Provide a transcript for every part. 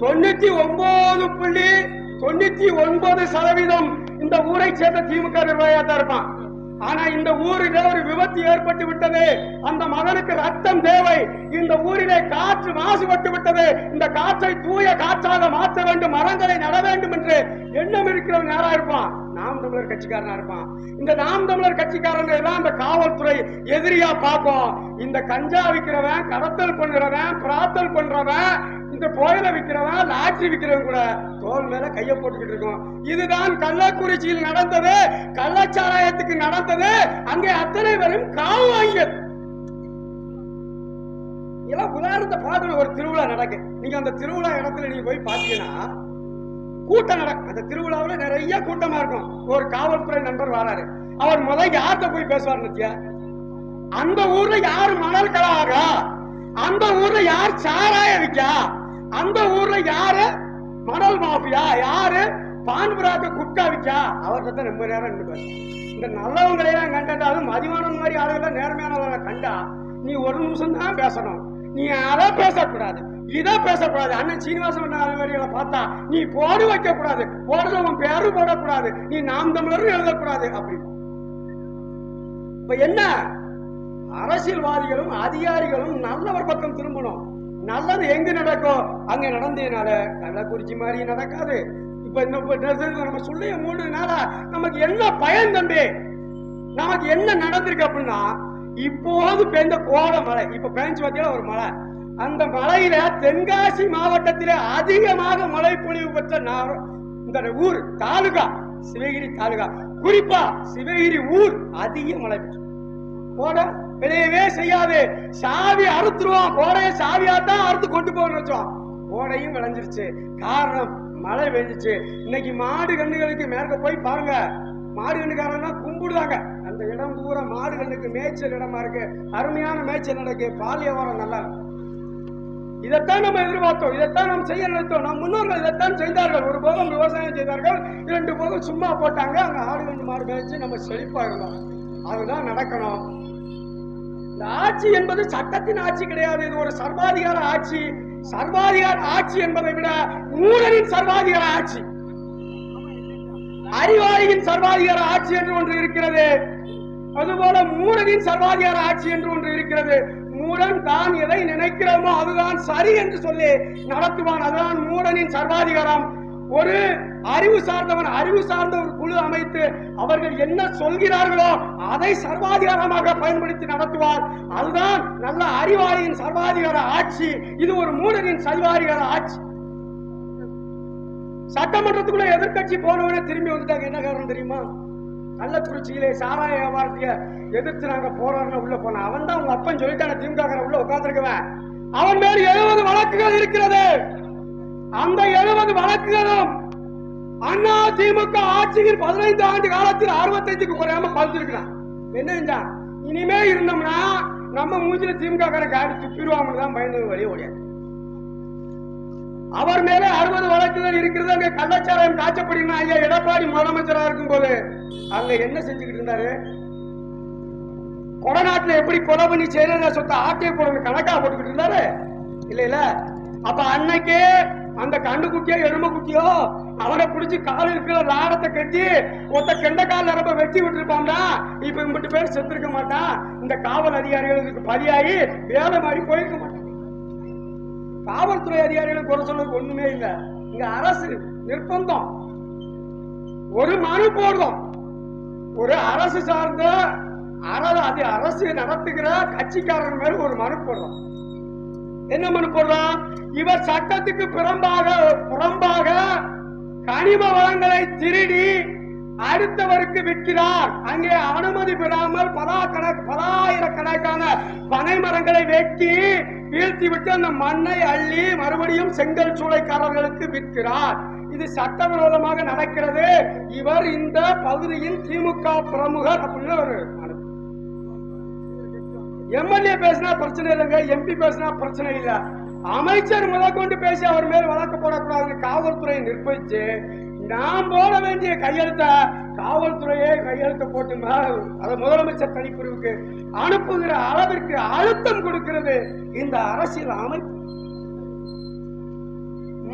தொண்ணூத்தி ஒன்பது புள்ளி தொண்ணூத்தி ஒன்பது சதவீதம் இந்த ஊரை சேர்ந்த திமுக நிர்வாகியா தான் இருப்பான். ஆனா இந்த ஊரிலே ஒரு விபத்து ஏற்பட்டு விட்டது. அந்த மகனுக்கு ரத்தம் தேவை. இந்த ஊரிலே காற்று மாசுபட்டு விட்டது. இந்த காற்றை தூய காற்றாக மாற்ற வேண்டும் மரங்களை நட வேண்டும் என்று எண்ணம் இருக்கிறவன் யாரா இருப்பான்? நாம் தமிழர் கட்சிக்காரனா இருப்பான். இந்த நாம் தமிழர் கட்சிக்காரன் எல்லாம் இந்த காவல்துறை எதிரியா பார்க்கும். இந்த கஞ்சா விக்கிறவன் கடத்தல் பண்றவன் பிராத்தல் பண்றவன் இந்த கோயிலை விக்கிறவன் லாட்ரி விக்கிறவன் கூட தோல் மேல கைய போட்டுக்கிட்டு இருக்கோம். இதுதான் கள்ளக்குறிச்சியில் நடந்தது. கள்ளச்சாராயத்துக்கு நடந்தது. அங்கே அத்தனை பேரும் காவு வாங்கியது. இதெல்லாம் உதாரணத்தை பார்க்கணும். ஒரு திருவிழா நடக்கு. நீங்க அந்த திருவிழா இடத்துல நீங்க போய் பாத்தீங்கன்னா கூட்டம் நடக்கும். அந்த திருவிழாவுல நிறைய கூட்டமா இருக்கும். ஒரு காவல்துறை நண்பர் வராரு. அவர் முதல் யார்கிட்ட போய் பேசுவார் நித்யா? அந்த ஊர்ல யார் மணல் கலாகா அந்த ஊர்ல யார் சாராய விக்கா? அந்த ஊர்ல யாரு? மணல் மாஃபியா? யாரு? பான்புராக்க குட்கா விக்கா அவர்கிட்ட தான் ரொம்ப நேரம் நின்று பேசும் இந்த நல்லவங்களையெல்லாம் அதுவும் மதிவானம் மாதிரி ஆளுகளை நேர்மையானவர்களை கண்டா நீ ஒரு நிமிஷம் தான் பேசணும். நீ அதை பேசக்கூடாது இதை பேசக்கூடாது. அண்ணன் சீனிவாசன் அலுவலிகளை பார்த்தா நீ போடு வைக்க கூடாது போடுறது உன் பேரும் போடக்கூடாது. நீ நாம் தமிழரும் எழுதக்கூடாது. அப்படி. இப்ப என்ன? அரசியல்வாதிகளும் அதிகாரிகளும் நல்லவர் பக்கம் திரும்பணும். நல்லது எங்க நடக்கும்? அங்க நடந்ததுனால கள்ளக்குறிச்சி மாதிரி நடக்காது. இப்ப இன்னும் நம்ம சொல்லிய மூணுனால நமக்கு என்ன பயன் தம்பி? நமக்கு என்ன நடந்திருக்கு அப்படின்னா இப்போது பெய்த கோட மழை. இப்ப பெஞ்சு பார்த்தீங்கன்னா ஒரு மழை. அந்த மழையில தென்காசி மாவட்டத்தில அதிகமாக மழை பொழிவு பெற்ற இந்த ஊர் தாலுகா சிவகிரி தாலுகா. குறிப்பா சிவகிரி ஊர் அதிக மழை பெற்று. கோடை விளையவே செய்யாது. சாவி அறுத்துருவான் கோடையை சாவியா தான் அறுத்து கொண்டு போகணும்னு வச்சோம் கோடையும் விளைஞ்சிருச்சு. காரணம் மழை பெஞ்சிச்சு. இன்னைக்கு மாடு கண்ணுகளுக்கு மேற்க போய் பாருங்க. மாடு கண்ணுக்காரங்க கும்பிடுதாங்க அந்த இடம் பூரா மாடு கண்ணுக்கு மேய்ச்சல் இடமா இருக்கு. அருமையான மேய்ச்சல் நடக்கு. பால் நல்லா இதைத்தான் நம்ம எதிர்பார்த்தோம். இதைத்தான் நாம் செய்ய நினைத்தோம். நம் முன்னோர்கள் இதைத்தான் செய்தார்கள். ஒரு போகம் விவசாயம் செய்தார்கள். இரண்டு போகம் சும்மா போட்டாங்க. அங்க ஆடு கண்டு மாடு மேய்ச்சி நம்ம செழிப்பா இருந்தோம். அதுதான் நடக்கணும். இந்த ஆட்சி என்பது சட்டத்தின் ஆட்சி கிடையாது. இது ஒரு சர்வாதிகார ஆட்சி. சர்வாதிகார ஆட்சி என்பதை விட மூடனின் சர்வாதிகார ஆட்சி. அறிவாளியின் சர்வாதிகார ஆட்சி என்று ஒன்று இருக்கிறது. அதுபோல மூடனின் சர்வாதிகார ஆட்சி என்று ஒன்று இருக்கிறது. மூடன் தான் எதை நினைக்கிறோமோ அதுதான் சரி என்று சொல்லி நடத்துவான். அதுதான் மூடனின் சர்வாதிகாரம். ஒரு அறிவு சார்ந்தவன் அறிவு சார்ந்த ஒரு குழு அமைத்து அவர்கள் என்ன சொல்கிறார்களோ அதை சர்வாதிகாரமாக பயன்படுத்தி நடத்துவார். அதுதான் நல்ல அறிவாளியின் சர்வாதிகார ஆட்சி. இது ஒரு மூடனின் சர்வாதிகார ஆட்சி. சட்டமன்றத்துக்குள்ள எதிர்க்கட்சி போனவனே திரும்பி வந்துட்டாங்க. என்ன காரணம் தெரியுமா? கள்ளக்குறிச்சியிலே சாராய வியாபாரத்தைய எதிர்த்து நாங்க போறோம்னு உள்ள போன அவன் தான் உங்க அப்பன் சொல்லிட்டான திமுக உள்ள உட்காந்துருக்குவேன் அவன் மேல் எழுபது வழக்குகள் இருக்கிறது. அந்த எழுபது வழக்குகளும் அண்ணா திமுக ஆட்சியின் பதினைந்து ஆண்டு காலத்தில் அறுபத்தஞ்சுக்கு குறையாம பதிச்சிருக்கிறான் என்ன செஞ்சான் இனிமே இருந்தோம்னா நம்ம மூஞ்சில திமுக கார காடி துப்பிடுவாங்கன்னு தான் பயந்து வழியே ஓடியாது அவர் மேல அறுபது வழக்குகள் இருக்கிறது அங்க கள்ளச்சாராயம் காய்ச்சப்படுகிறா ஐயா எடப்பாடி முதலமைச்சரா இருக்கும் போது அங்க என்ன செஞ்சுக்கிட்டு இருந்தாரு? கொடநாட்டுல எப்படி கொலை பண்ணி செய்யற சொத்த ஆட்டையை போட கணக்கா போட்டுக்கிட்டு இருந்தாரு? இல்ல இல்ல. அப்ப அன்னைக்கே அந்த கண்டு குட்டியோ எருமை குட்டியோ அவனை பிடிச்சி கால இருக்கிற லாடத்தை கட்டி ஒத்த கெண்ட கால நரம்ப வெட்டி விட்டுருப்பான்டா. இப்ப இம்பிட்டு பேர் செத்துருக்க மாட்டான். இந்த காவல் அதிகாரிகளுக்கு பலியாகி வேலை மாதிரி போயிருக்க மாட்டான். காவல்துறை அதிகாரிகளுக்கு குறை சொல்றதுக்கு ஒண்ணுமே இல்ல. இங்க அரசு நிர்பந்தம். ஒரு மனு போடுறோம். ஒரு அரசு சார்ந்த அரசு நடத்துகிற கட்சிக்காரன் மேல ஒரு மனு போடுறோம். என்ன பண்ண போடுறோம் இவர் சட்டத்துக்கு புறம்பாக புறம்பாக கனிம வளங்களை திருடி அடுத்தவருக்கு விற்கிறார். அங்கே அனுமதி பெறாமல் பலா கணக்கு பலாயிரக்கணக்கான பனை மரங்களை வெட்டி வீழ்த்தி விட்டு அந்த மண்ணை அள்ளி மறுபடியும் செங்கல் சூளைக்காரர்களுக்கு விற்கிறார். இது சட்டவிரோதமாக நடக்கிறது. இவர் இந்த பகுதியின் திமுக பிரமுகர் அப்படின்னு ஒரு எம்எல்ஏ பேசினா பிரச்சனை இல்லைங்க எம்பி பேசினா பிரச்சனை இல்லை. அமைச்சர் முதற்கொண்டு பேசி அவர் மேல் வழக்கு போடக்கூடாதுன்னு காவல்துறையை நிர்பயிச்சு நாம் போட வேண்டிய கையெழுத்த காவல்துறையே கையெழுத்து போட்டு அதை முதலமைச்சர் தனிப்பிரிவுக்கு அனுப்புகிற அளவிற்கு அழுத்தம் கொடுக்கிறது இந்த அரசியல் அமைப்பு.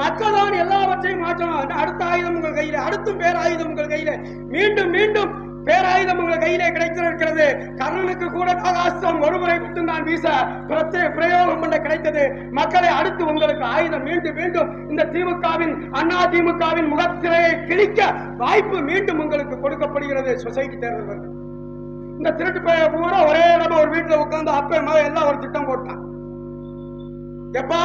மக்கள் தான் எல்லாவற்றையும் மாற்றணும். அடுத்த ஆயுதம் உங்கள் கையில அடுத்தும் பேராயுதம் உங்கள் கையில. மீண்டும் மீண்டும் பேராயுதம் உங்கள் கையிலே கிடைத்திருக்கிறது. கர்ணனுக்கு கூட நாகாஸ்திரம் ஒருமுறை மட்டும்தான் வீச பிரத்யே பிரயோகம் பண்ண கிடைத்தது. மக்களை அடுத்து உங்களுக்கு ஆயுதம் மீண்டும் மீண்டும் இந்த திமுகவின் அண்ணா திமுகவின் முகத்திரையை கிழிக்க வாய்ப்பு மீண்டும் உங்களுக்கு கொடுக்கப்படுகிறது. சொசைட்டி தேர்தல் இந்த திருட்டு பைய பூரா ஒரே நம்ம ஒரு வீட்டுல உட்கார்ந்து அப்ப மேல எல்லாம் ஒரு திட்டம் போட்டான். எப்பா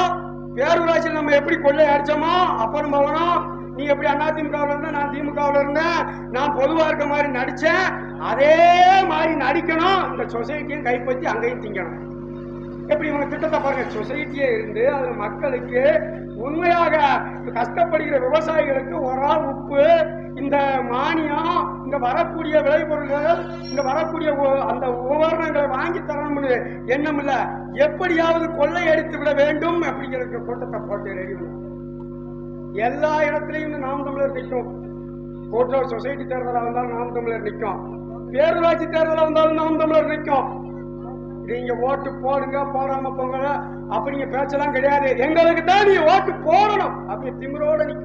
பேரூராட்சியில் நம்ம எப்படி கொள்ளை அடிச்சோமோ அப்பனும் பவனும் நீ எப்படி அண்ணா திமுகவில் இருந்த? நான் திமுகவில் இருந்தேன். நான் பொதுவாக இருக்க மாதிரி நடிச்சேன். அதே மாதிரி நடிக்கணும். இந்த சொசைட்டியும் கைப்பற்றி அங்கேயும் திங்கணும். எப்படி இவங்க திட்டத்தை பாருங்க. சொசைட்டியே இருந்து அது மக்களுக்கு உண்மையாக கஷ்டப்படுகிற விவசாயிகளுக்கு ஒரு உப்பு இந்த மானியம் இந்த வரக்கூடிய விளைபொருள்கள் இந்த வரக்கூடிய அந்த உபகரணங்களை வாங்கி தரணும்னு எண்ணம் இல்லை. எப்படியாவது கொள்ளையடித்து விட வேண்டும் அப்படிங்கிற கூட்டத்தை போட்டு ரெடி பண்ணுவோம் எல்லா இடத்துலயும் நாம் தமிழர் நிற்கும். கூட்டுறவு சொசைட்டி தேர்தலா இருந்தாலும் நாம் தமிழர் நிற்கும். பேரூராட்சி தேர்தலா வந்தாலும் நாம் தமிழர் நிற்கும். நீங்க ஓட்டு போடுங்க போடாம போங்க அப்படிங்க பேச்செல்லாம் கிடையாது. எங்களுக்கு தான் நீ ஓட்டு போடணும். அப்படி திமிரோட நீ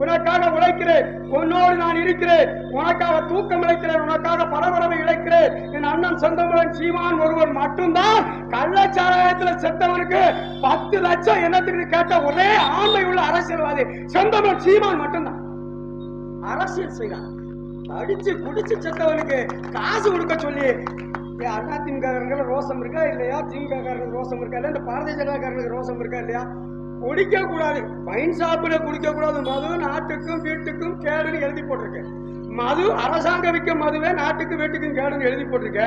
உனக்காக உழைக்கிறேன். உன்னோடு நான் இருக்கிறேன். உனக்காக தூக்கம் இழைக்கிறேன் உனக்காக பரபரவை இழைக்கிறேன். என் அண்ணன் சொந்தமுடன் சீமான் ஒருவன் மட்டும்தான் கள்ளச்சாராயத்துல செத்தவனுக்கு பத்து லட்சம் என்னத்துக்கு கேட்ட ஒரே ஆண்மை உள்ள அரசியல்வாதி சொந்தமுடன் சீமான் மட்டும்தான். அரசியல் செய்யலாம் அடிச்சு குடிச்சு செத்தவனுக்கு காசு கொடுக்க சொல்லி ஏன் அண்ணா திமுக ரோசம் இருக்கா இல்லையா? திமுக ரோசம் இருக்கா இல்லையா? இந்த பாரதிய ஜனதா ரோசம் இருக்கா இல்லையா? குடிக்க கூடாது பைன் சாப்பிட குடிக்க கூடாது மது நாட்டுக்கும் வீட்டுக்கும் கேடுன்னு எழுதி போட்டிருக்கு மது அரசாங்க விற்கும் மதுவே நாட்டுக்கு வீட்டுக்கும் கேடுன்னு எழுதி போட்டிருக்க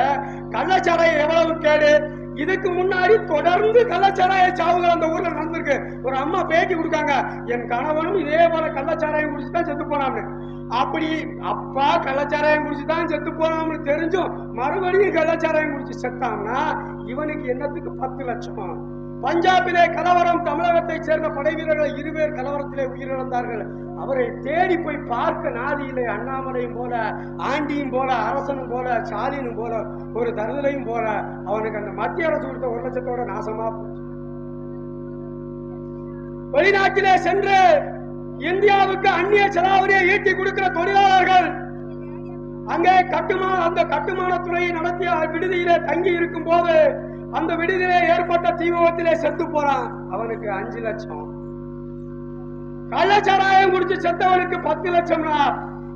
கள்ளச்சாராயம் எவ்வளவு கேடு? இதுக்கு முன்னாடி தொடர்ந்து கள்ளச்சாராய சாவுகள் அந்த ஊர்ல நடந்திருக்கு. ஒரு அம்மா பேட்டி கொடுக்காங்க என் கணவனும் இதே போல கள்ளச்சாராயம் குடிச்சு தான் செத்து போனான்னு. அப்படி அப்பா கள்ளச்சாராயம் குடிச்சு தான் செத்து போனாம்னு தெரிஞ்சும் மறுபடியும் கள்ளச்சாராயம் குடிச்சு செத்தான்னா இவனுக்கு என்னத்துக்கு பத்து லட்சம்? பஞ்சாபிலே கலவரம் தமிழகத்தை சேர்ந்த படை வீரர்கள் இருவேர் கலவரத்திலே உயிரிழந்தார்கள். அவரை தேடி போய் பார்க்க நாதியிலே அண்ணாமலையும் போல ஆண்டியும் போல அரசனும் போல ஸ்டாலினும் போல ஒரு தருதலையும் போல அவனுக்கு அந்த மத்திய அரசு கொடுத்த ஒரு லட்சத்தோட நாசமா போச்சு. வெளிநாட்டிலே சென்று இந்தியாவுக்கு அந்நிய செலாவரியை ஈட்டி கொடுக்கிற தொழிலாளர்கள் அங்கே கட்டுமான அந்த கட்டுமான துறையை நடத்திய விடுதியிலே தங்கி இருக்கும் போது அந்த விடுதியிலே ஏற்பட்ட தீ விபத்திலே செத்து போறான் அவனுக்கு அஞ்சு லட்சம். கள்ளச்சாராயம் குடிச்சு செத்தவனுக்கு பத்து லட்சம்னா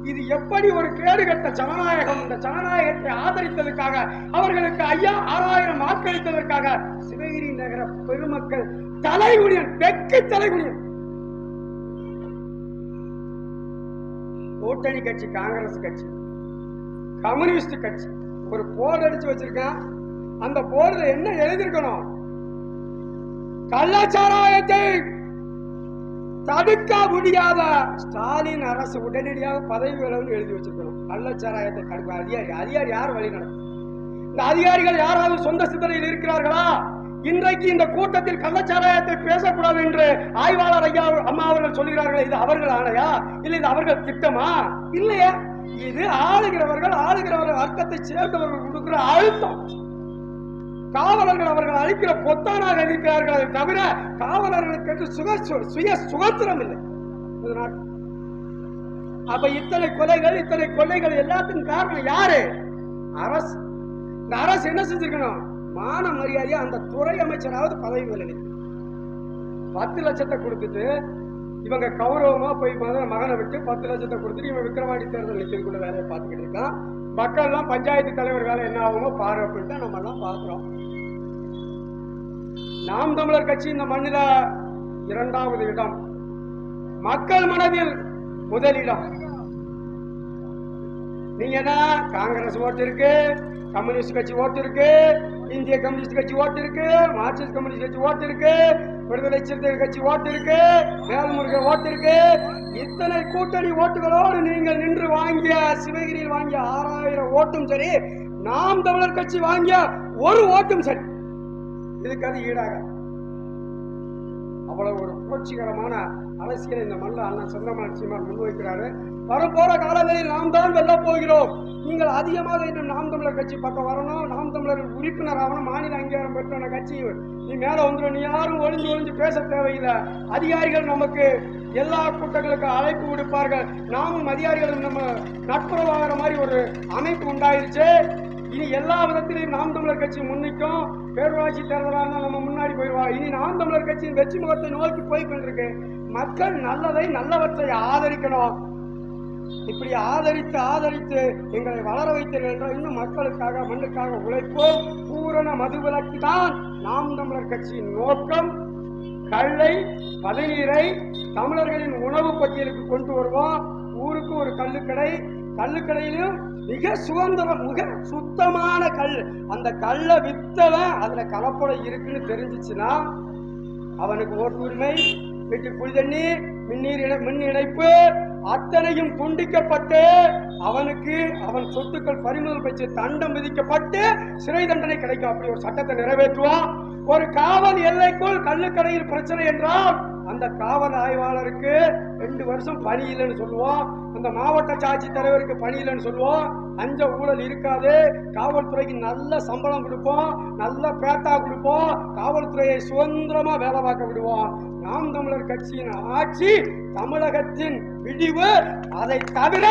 இது எப்படி ஒரு கேடுகட்ட ஜனநாயகம்? இந்த ஜனநாயகத்தை ஆதரித்ததற்காக அவர்களுக்கு ஐயா ஆறாயிரம் வாக்களித்ததற்காக சிவகிரி நகர பெருமக்கள் தலைகுனியன் வெக்கு தலைகுனியன். கூட்டணி கட்சி காங்கிரஸ் கட்சி கம்யூனிஸ்ட் கட்சி ஒரு போர்டு அடிச்சு வச்சிருக்கேன். அந்த போர்டுல என்ன எழுதியிருக்கணும்? கள்ளச்சாராயத்தை தடுக்க முடியாத ஸ்டாலின் அரசு உடனடியாக பதவி விலகுன்னு எழுதி வச்சிருக்கணும். கள்ளச்சாராயத்தை தடுக்க அதிகாரி அதிகாரி யார் வழி நடக்கும் இந்த அதிகாரிகள் யாராவது சொந்த சிந்தனையில் இருக்கிறார்களா? இன்றைக்கு இந்த கூட்டத்தில் கள்ளச்சாராயத்தை பேசக்கூடாது என்று ஆய்வாளர் ஐயா அம்மா அவர்கள் சொல்கிறார்கள் இது அவர்கள் ஆணையா? இல்லை இது அவர்கள் திட்டமா? இல்லையா. இது ஆளுகிறவர்கள் ஆளுகிறவர்கள் அர்த்தத்தை சேர்ந்தவர்கள் கொடுக்கிற அழுத்தம். காவலர்கள் அவர்கள் அளிக்கிற பொத்தானாக இருக்கிறார்கள் தவிர காவலர்களுக்கு என்று சுக சுய சுதந்திரம் இல்லை. அப்ப இத்தனை கொலைகள் இத்தனை கொலைகள் எல்லாத்துக்கும் காரணம் யாரு? அரசு. இந்த அரசு என்ன செஞ்சிருக்கணும்? மான மரியாதையா அந்த துறை அமைச்சராவது பதவி விலகி பத்து லட்சத்தை கொடுத்துட்டு இவங்க கௌரவமா போய் மகனை விட்டு பத்து லட்சத்தை கொடுத்துட்டு இவன் விக்ரவாணி தேர்தல் நிற்கிறதுக்குள்ள வேலையை பார்த்துக்கிட்டு இருக்கான். மக்கள்லாம் பஞ்சாயத்து தலைவர் வேலை என்ன ஆகுமோ பாரு அப்படின்னு தான் நம்ம எல்லாம் பார்க்கிறோம். நாம் தமிழர் கட்சி இந்த மண்ணில இரண்டாவது இடம். மக்கள் மனதில் முதலிடம் நீங்க என்ன காங்கிரஸ் ஓட்டு இருக்கு கம்யூனிஸ்ட் கட்சி ஓட்டு இருக்கு இந்திய கம்யூனிஸ்ட் கட்சி ஓட்டு இருக்கு மார்க்சிஸ்ட் கம்யூனிஸ்ட் கட்சி ஓட்டு இருக்கு விடுதலை சிறுத்தைகள் கட்சி ஓட்டு இருக்கு வேல்முருக ஓட்டு இருக்கு. இத்தனை கூட்டணி ஓட்டுகளோடு நீங்கள் நின்று வாங்கிய சிவகிரியில் வாங்கிய ஆறாயிரம் ஓட்டும் சரி நாம் தமிழர் கட்சி வாங்கிய ஒரு ஓட்டும் சரி. இதுக்கு அது ஈடாக அவ்வளவு ஒரு புரட்சிகரமான அரசியலை இந்த மண்ணில் அண்ணன் சொந்தமான சீமான் முன்வைக்கிறாரு. வரப்போற காலங்களில் நாம் தான் வெல்ல போகிறோம். நீங்கள் அதிகமாக இன்னும் நாம் தமிழர் கட்சி பக்கம் வரணும். நாம் தமிழர் உறுப்பினர் ஆகணும். மாநில அங்கீகாரம் பெற்ற கட்சி. நீ மேல வந்துடும் நீ யாரும் ஒளிஞ்சு ஒளிஞ்சு பேச தேவையில்லை. அதிகாரிகள் நமக்கு எல்லா கூட்டங்களுக்கும் அழைப்பு விடுப்பார்கள். நாமும் அதிகாரிகளும் நம்ம நட்புறவாகிற மாதிரி ஒரு அமைப்பு உண்டாயிருச்சு. இனி எல்லா விதத்திலையும் நாம் தமிழர் கட்சி முன்னிக்கும் பேரூராட்சி தேர்தலாக இருந்தால் நம்ம முன்னாடி போயிடுவோம் இனி நாம் தமிழர் கட்சியின் வெற்றி முகத்தை நோக்கி போய் கொண்டிருக்கு. மக்கள் நல்லதை நல்லவற்றை ஆதரிக்கணும். இப்படி ஆதரித்து ஆதரித்து எங்களை வளர வைத்தீர்கள் என்றால் இன்னும் மக்களுக்காக மண்ணுக்காக உழைப்போம். பூரண மதுவிலக்கு தான் நாம் தமிழர் கட்சியின் நோக்கம். கல்லை பதநீரை தமிழர்களின் உணவு பட்டியலுக்கு கொண்டு வருவோம். ஊருக்கு ஒரு கல்லுக்கடை. கல்லுக்கடையிலும் மிக சுதந்திரம் மிக சுத்தமான கல். அந்த கல்லை வித்தவன் அதுல கலப்படம் இருக்குன்னு தெரிஞ்சிச்சுன்னா அவனுக்கு ஓட்டுரிமை வீட்டுக்கு குடி தண்ணி மின்னீர் இணை மின் இணைப்பு அத்தனையும் துண்டிக்கப்பட்டு அவனுக்கு அவன் சொத்துக்கள் பறிமுதல் பெற்று தண்டம் விதிக்கப்பட்டு சிறை தண்டனை கிடைக்கும். அப்படி ஒரு சட்டத்தை நிறைவேற்றுவான் ஒரு காவல் எல்லைக்குள் கல்லுக்கடையில் பிரச்சனை என்றால் அந்த காவல் ஆய்வாளருக்கு ரெண்டு வருஷம் பணி இல்லைன்னு சொல்லுவோம் அந்த மாவட்ட சாட்சி தலைவருக்கு பணி இல்லைன்னு சொல்லுவோம் அஞ்ச ஊழல் இருக்காது. காவல்துறைக்கு நல்ல சம்பளம் கொடுப்போம் நல்ல பேட்டா கொடுப்போம் காவல்துறையை சுதந்திரமா வேலை பார்க்க விடுவோம் நாம் தமிழர் கட்சியின் ஆட்சி தமிழகத்தின் விடிவு அதை தவிர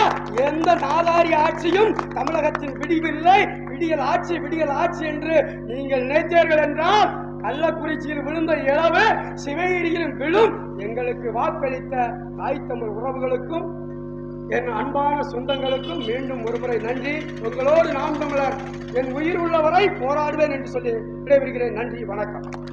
எந்த நாதாரி ஆட்சியும் தமிழகத்தின் விடிவில்லை விடியல் ஆட்சி விடியல் ஆட்சி என்று நீங்கள் நினைத்தீர்கள் என்றால் கள்ளக்குறிச்சியில் விழுந்த இளவு சிவகிரியிலும் விழும் எங்களுக்கு வாக்களித்த தாய் தமிழ் உறவுகளுக்கும் என் அன்பான சொந்தங்களுக்கும் மீண்டும் ஒருமுறை நன்றி. உங்களோடு நாம் தமிழர் என் உயிர் உள்ளவரை போராடுவேன் என்று சொல்லி விடைபெறுகிறேன். நன்றி வணக்கம்.